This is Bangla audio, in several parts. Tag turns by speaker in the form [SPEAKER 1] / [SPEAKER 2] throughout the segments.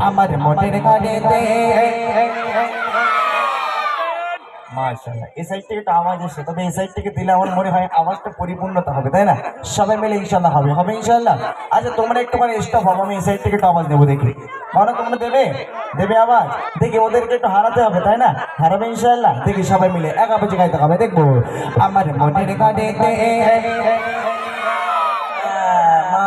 [SPEAKER 1] আমার এই সাইড থেকে হবে ইনশাল্লাহ আচ্ছা তোমরা হবে আমি থেকে একটু আওয়াজ দেখি। তোমরা দেবে? দেবে আওয়াজ? দেখি, ওদেরকে একটু হারাতে হবে, তাই না? হারাবে দেখি সবাই মিলে, এক আওয়াজে গাইতে হবে, দেখব। আমার মোটের গাড়িতে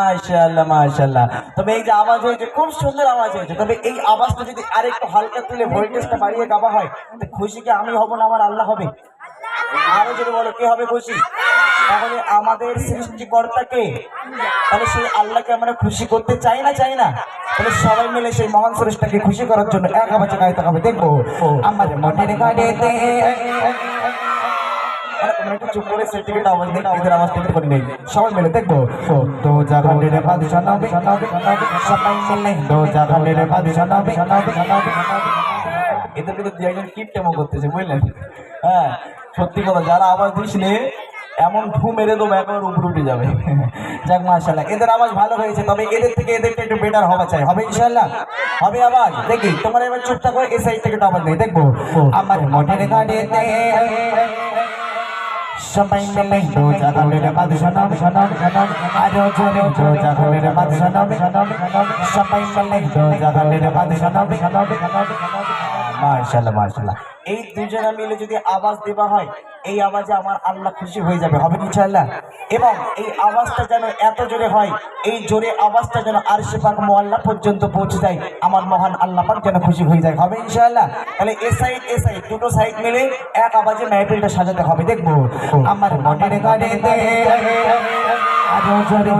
[SPEAKER 1] মাশাআল্লাহ মাশাআল্লাহ। তবে এই যে আওয়াজ হয়েছে, খুব সুন্দর আওয়াজ হয়েছে। তবে এই আওয়াজটা যদি আরেকটু হালকা তুলে ভোল্টেজটা বাড়িয়ে গাওয়া হয়, তো খুশি কি আমি হব না, আমার আল্লাহ হবে। আরও যদি বলো, কে হবে খুশি? তাহলে আমাদের সৃষ্টিকর্তাকে, তাহলে সেই আল্লাহকে আমরা খুশি করতে চাই না চাই না? তাহলে সবাই মিলে সেই মহান সৃষ্টিকে খুশি করার জন্য এক আওয়াজে গাইতে হবে। দেখব আমার মনের গাড়িতে চুপ করে নেই সবাই মিলে দেখব দো দো বাদশা নবী এদের কিন্তু দুই একজন কিপ টেমো করতেছে বুঝলেন হ্যাঁ সত্যি কথা যারা আওয়াজ দিস এমন ফু মেরে দেবো একবার উপরে উঠে যাবে যাক মাশাল্লাহ এদের আওয়াজ ভালো হয়েছে তবে এদের থেকে এদেরটা একটু বেটার হওয়া চাই হবে ইনশাল্লাহ হবে আওয়াজ দেখি তোমার এবার চুপ করে এই সাইড থেকে আওয়াজ নেই দেখব আমার মোটর গাড়িতে সবাই মিলে রোজা জাগালের বাদ সনম সনম সনম আরও জোরে রোজা জাগালের বাদ সনম সনম সনম সবাই মিলে রোজা জাগালের বাদ সনম সনম সনম মাশাআল্লাহ মাশাআল্লাহ এই দুজনে মিলে যদি আওয়াজ দেওয়া হয়, এই আওয়াজে আমার আল্লাহ খুশি হয়ে যাবে, হবে ইনশাআল্লাহ? এবং এই আওয়াজটা যেন এত জোরে হয়, এই জোরে আওয়াজটা যেন আরশে পাক মোয়াল্লা পর্যন্ত পৌঁছে যায়, আমার মহান আল্লাহ পাক যেন খুশি হয়ে যায়, হবে ইনশাআল্লাহ? তাহলে এ সাইড এ সাইড, দুটো সাইড মিলে এক আওয়াজে মেহফিলটা সাজাতে হবে, দেখব। আমার মনের গাড়িতে আরও জোরে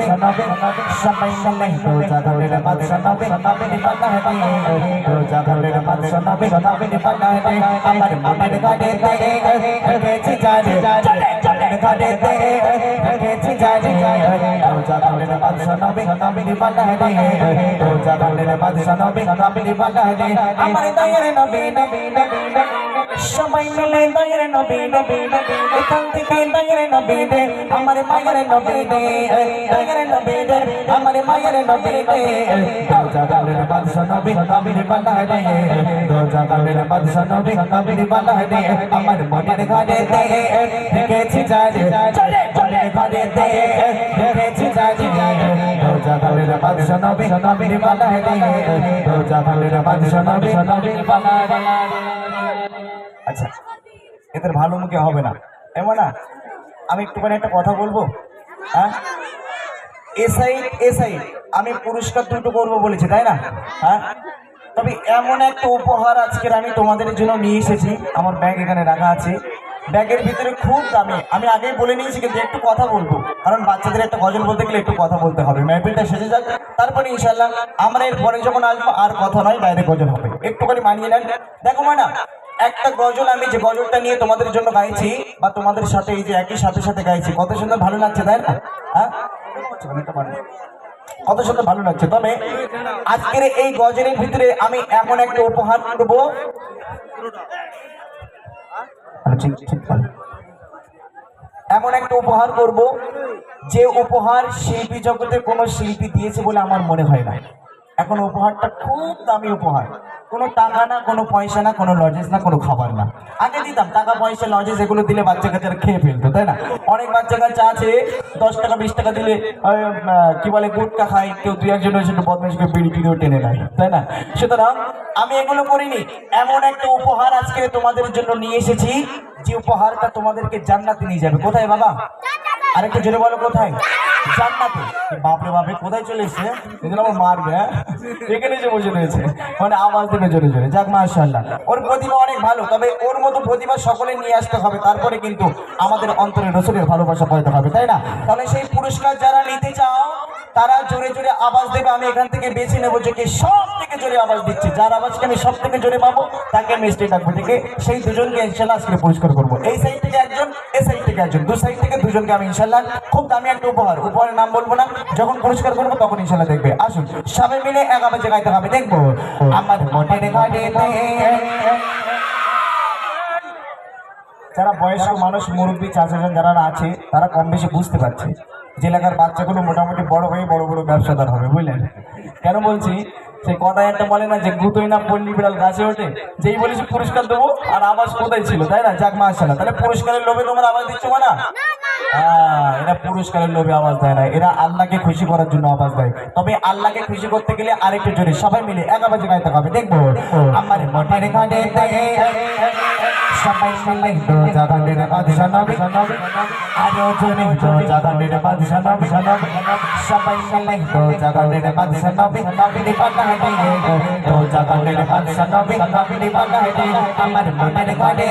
[SPEAKER 1] সনম সবাই মিলে দো জাগালের বাদশা নাম সনম আরও জোরে জো জাগালের বাদশা নাম সনম সবাই মিলে দো জাগালের বাদশা নাম সনম নিবালা হে দো জাগালের বাদশা নাম সনম নিবালা হে আমার মনের গাড়িতে গেছি জানে চলে চলে গাড়িতে গেছি জানে। দো জাগালের বাদশা সনম নিবালা হে দো জাগালের বাদশা সনম নিবালা হে আমার দয়ার নবী নবী নবী সবাই মিলে দয়ার নবী নবী নবী। এখান থেকে দয়ার নবী দে আমার মায়ের নবী দে দয়ার নবী দে আমার মায়ের নবী দে দো জাগালের বাদশা নবী নবী বালা দে দো জাগালের বাদশা নবী নবী বালা দে আমার মনের ঘরে দে আচ্ছা এদের ভালো মুখে হবে না। এমন না আমি একটুখানি একটা কথা বলব? হ্যাঁ? এ সাইড এ সাইড আমি পুরস্কার দুটো করব বলেছি, তাই না? হ্যাঁ? তবে এমন একটা উপহার আজকের আমি তোমাদের জন্য নিয়ে এসেছি। আমার ব্যাগ এখানে রাখা আছে। ব্যাগের ভিতরে খুব দামি। আমি আগেই বলে নিয়েছি, কিন্তু একটু কথা বলব। কারণ বাচ্চাদের একটা গজল বলতে গেলে একটু কথা বলতে হবে। মেহফিলটা শেষে যাক। তারপরে ইনশাল্লাহ আমরা এর পরে যখন আসব, আর কথা নয়, বাইরে গজল হবে। একটুখানি মানিয়ে নেন। দেখো না একটা গজল আমি যে গজলটা নিয়ে তোমাদের জন্য গাইছি, বা তোমাদের সাথে এই যে একই সাথে সাথে গাইছি, কত সুন্দর ভালো লাগছে, তাই না? হ্যাঁ? কত সুন্দর ভালো লাগছে। তবে আজকের এই গজলের ভিতরে আমি এমন একটা উপহার ভালো। এমন একটা উপহার করব যে উপহার শিল্পী জগতে কোনো শিল্পী দিয়েছে বলে আমার মনে হয় না। এখন উপহারটা খুব দামি উপহার। কোনো টাকা না, কোনো পয়সা না, কোনো লজেস না, কোনো খাবার না। আগে দিতাম, টাকা, পয়সা লজেস এগুলো দিলে বাচ্চা কাচ্চারা খেয়ে ফেলতো, তাই না? অনেক বাচ্চা কাচ্চা আছে, দশ টাকা, বিশ টাকা দিলে কি বলে, গুটকা খায়, কেউ দুই একজন এসে একটু বদমাইশ করে বিড়ি টিড়িও টেনে নেয়, তাই না? সুতরাং আমি এগুলো করিনি। এমন একটা উপহার আজকে তোমাদের জন্য নিয়ে এসেছি, যে উপহারটা তোমাদেরকে জান্নাতে নিয়ে যাবে। কোথায় বাবা? আরেকটা জোরে বলো, কোথায়? জান্নাতে। বাপরে বাপরে, কোথায় চলে এসছে? এগুলো আমার মারবে হ্যাঁ? এখানে যে বসে রয়েছে। মানে আওয়াজ দেবে জোরে জোরে। যাক, মাশাআল্লাহ। ওর প্রতিভা অনেক ভালো, তবে ওর মতো প্রতিভা সকলে নিয়ে আসতে হবে। তারপরে কিন্তু আমাদের অন্তরে রসুলের ভালোবাসা পাইতে হবে, তাই না? তাহলে সেই পুরস্কার যারা নিতে চাও তারা জোরে জোরে আওয়াজ দেবে, আমি এখান থেকে বেছে নেব যে কে সব থেকে জোরে আওয়াজ দিচ্ছে। যার আওয়াজকে আমি সব থেকে জোরে পাবো, তাকে আমি স্টেজ রাখব থেকে সেই দুজনকে ইনশাল্লাহ আজকে পুরস্কার করব। এই সাইড থেকে একজন, এই সাইড থেকে একজন, দু সাইড থেকে দুজনকে আমি ইনশাল্লাহ খুব দামি একটা উপহার, উপহারের নাম বলব না, যখন পুরস্কার করব তখন ইনশাল্লাহ দেখবে। আসুন, সবাই মিলে এক আওয়াজে গাইতে হবে, দেখব। আমার মনের
[SPEAKER 2] যারা বয়স্ক মানুষ, মুরব্বী চাচাজন যারা আছে, তারা কম বেশি বুঝতে পারছে। যে এলাকার বাচ্চাগুলো মোটামুটি বড় হয়ে বড় বড় ব্যবসাদার হবে, বুঝলেন? কেন বলছি? সেই কথায় একটা বলে না যে গুতোই না পল্লী বিড়াল গাছে ওঠে, যেই বলেছি পুরস্কার দেবো, আর আবাস কোথায় ছিল, তাই না? যাক মাস তাহলে পুরস্কারের লোভে তোমার আবাস দিচ্ছ না এরা পুরস্কারের লোভে আওয়াজ দেয় না। এরা আল্লাহকে খুশি করার জন্য আওয়াজ দেয়। তবে আল্লাহকে খুশি করতে গেলে আরেকটু জোরে সবাই মিলে এক আওয়াজে গাইতে হবে। দেখব, আমার মনের গানে সবাই মিলে জাগানের বাদশা নবী আরও জোরে জাগানের বাদশা নবী সবাই মিলে জাগানের বাদশা নবী নবী বানা দিয়ে দো জাগানের বাদশা নবী নবী বানা দিয়ে আমার মনের গানে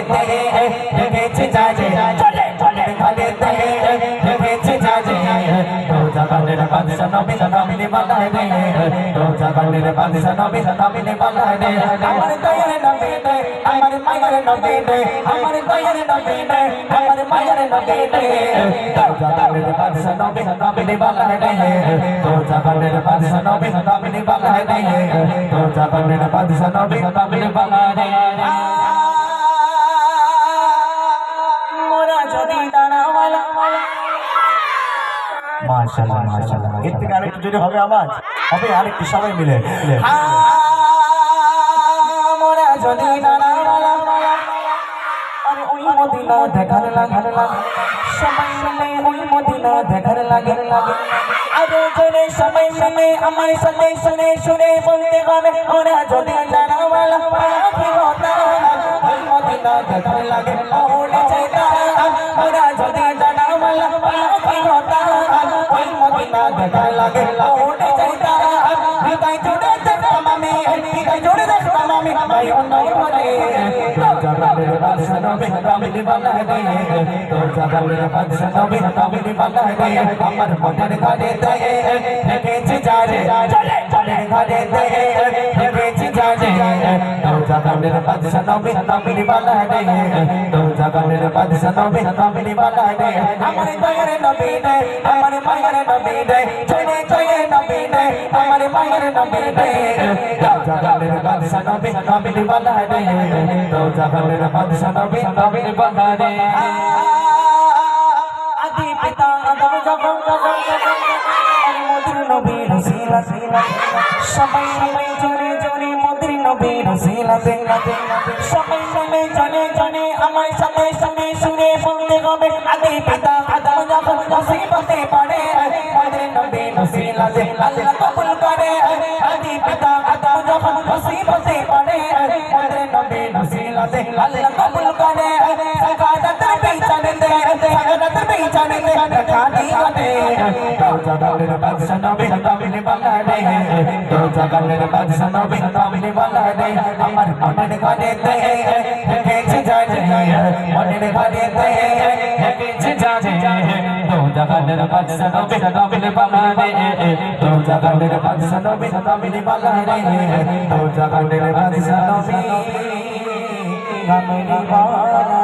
[SPEAKER 2] দেখেছে যাজে চলে চলে গানে দেখেছে যাজে দো জাগানের বাদশা নবী নবী বানা দিয়ে দো জাগানের বাদশা নবী নবী বানা দিয়ে আমার দয়ার নবী আমার মায়ের নবী আমার দয়ার নবী আমার মায়ের নবী দো জাগানের বাদশা নবী নবী বানা দিয়ে দো জাগানের বাদশা নবী নবী বানা দিয়ে দো জাগানের বাদশা নবী নবী বানা দিয়ে এর থেকে আরেকটু যদি হবে আওয়াজ? হবে আরেকটু সবাই মিলে। মোরা যদি দাঁড়াওয়ালা আরে ওই মদিনা দেখার লাগে। সবাই মিলে ওই মদিনা দেখার লাগে। আরে জোরে সবাই মিলে আমার সাথে শুনে শুনে বলতে হবে ওরা যদি দাঁড়াওয়ালা পাখি হতা ওই মদিনা দেখার লাগে। చూడే చూడే మమ్మీ మమ్మీ দেখার লাগে ওরে চাইতা হৃদয় জুড়ে দেখতাম আমি হৃদয় জুড়ে দেখতাম আমি ভাই অন্য বলে জাগালের বাদশা নবী নবী বানা দে তো জাগালের বাদশা নবী নবী বানা দে আমার মনের গানে দে দেখেছি যারে চলে চলে গানে দে দেখেছি যারে তো জাগালের বাদশা নবী নবী বানা দে তো জাগালের বাদশা নবী নবী বানা দে আমার দয়ার নবী দে আমার মায়ের নবী দে চলে চলে নবী দে আমার মায়ের নবী দে তো জাগালের বাদশা নবী নবী বানা দে তো জাগালের বাদশা নবী নবী বানা দে আদি পিতা আদম যখন আর মধুর নবী রসিলা সবাই সবাই জনে জনে মধুর নবী রসিলা সবাই মিলে জনে জনে আমার সাথে শুনে শুনে বলতে হবে আদি পিতা আদম যখন মুসিবতে রসিলা আল্লাহ কবুল করে সাকাদাতের পেছনে দে সাকাদাতের পেছনে দে খালি করে তো জাগালের বাদশা নবী নবী বালা দে তো জাগালের বাদশা নবী নবী বালা দে আমার মনের গানে দে হেকেছে I'm not Kamehameha